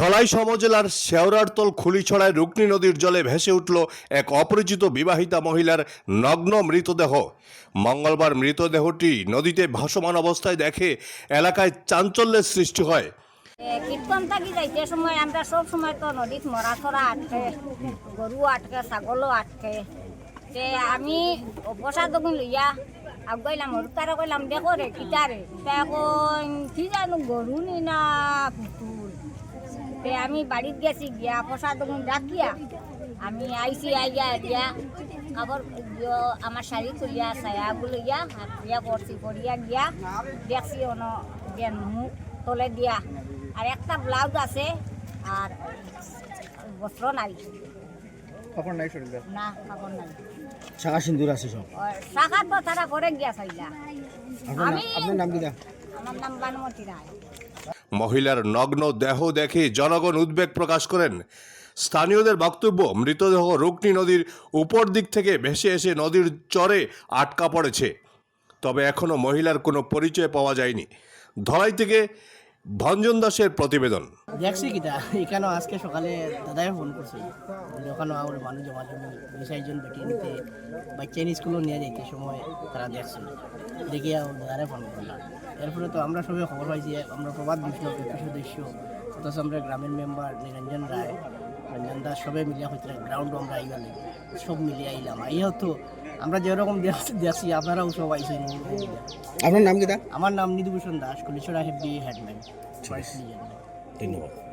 ধলাই সমজেলার শেওরারতল খুলিছড়ায় রুকনি নদীর জলে ভেসে উঠল এক অপরিচিত বিবাহিতা মহিলার নগ্ন মৃতদেহ। মঙ্গলবার মৃতদেহটি নদীতে ভাসমান অবস্থায় দেখে এলাকায় চাঞ্চল্যের সৃষ্টি হয়। কীর্তন থাকি যাইতে সময় আমরা সব সময় তো নদীত মরা ছড়া আটকে, গরু আটকে ছাগলও আটকে। আমি লইয়া কইলাম দেখো রে তা কি জানো গরু নি না তে আমি বাড়িত গেছি গিয়া প্রসাদ ডাকিয়া আমি আইসি আইয়া দিয়া কাপড় আমার শাড়ি খুলিয়া ছায়াগুলো ইয়া হাত দিয়া করছি করিয়া গিয়া দেখছি অন জ্ঞান মুখ তলে দিয়া। আর একটা ব্লাউজ আছে আর বস্ত্র নাই। কাপড় নাই শরীরে? না কাপড় নাই। শাখা সিন্দুর আছে সব। আর তো তারা করে গিয়া চাইলা আমি আপনার নাম কি আমার নাম বানুমতি রায়। মহিলার নগ্ন দেহ দেখে জনগণ উদ্বেগ প্রকাশ করেন। স্থানীয়দের বক্তব্য, মৃতদেহ রুকনি নদীর উপর দিক থেকে ভেসে এসে নদীর চরে আটকা পড়েছে। তবে এখনও মহিলার কোনো পরিচয় পাওয়া যায়নি। ধলাই থেকে ভঞ্জন দাসের প্রতিবেদন। দেখছি কিটা এখানে আজকে সকালে দাদাই ফোন করছে? ওখানে আমার মানুষ জমা জমি, দুই চারজন বেটিয়ে নিতে, বাচ্চা স্কুলও নিয়ে যাইতে সময় তারা দেখছিল দেখে দাদারে ফোন করলাম। এরপরে তো আমরা সবাই খবর পাইছি আমরা প্রবাদ বিপ্লব সদস্য অথচ আমরা গ্রামের মেম্বার নিরঞ্জন রায়। রঞ্জন দাস সবাই মিলিয়া হয়েছিল গ্রাউন্ড আমরা আইবা লাগে সব মিলিয়ে আইলাম। আইয়া তো আমরা যেরকম দেখছি আপনারাও সব আইসেন আপনার নাম কি আমার নাম নিধুভূষণ দাস কলিছড়া হেব্বি হেডম্যান। ধন্যবাদ।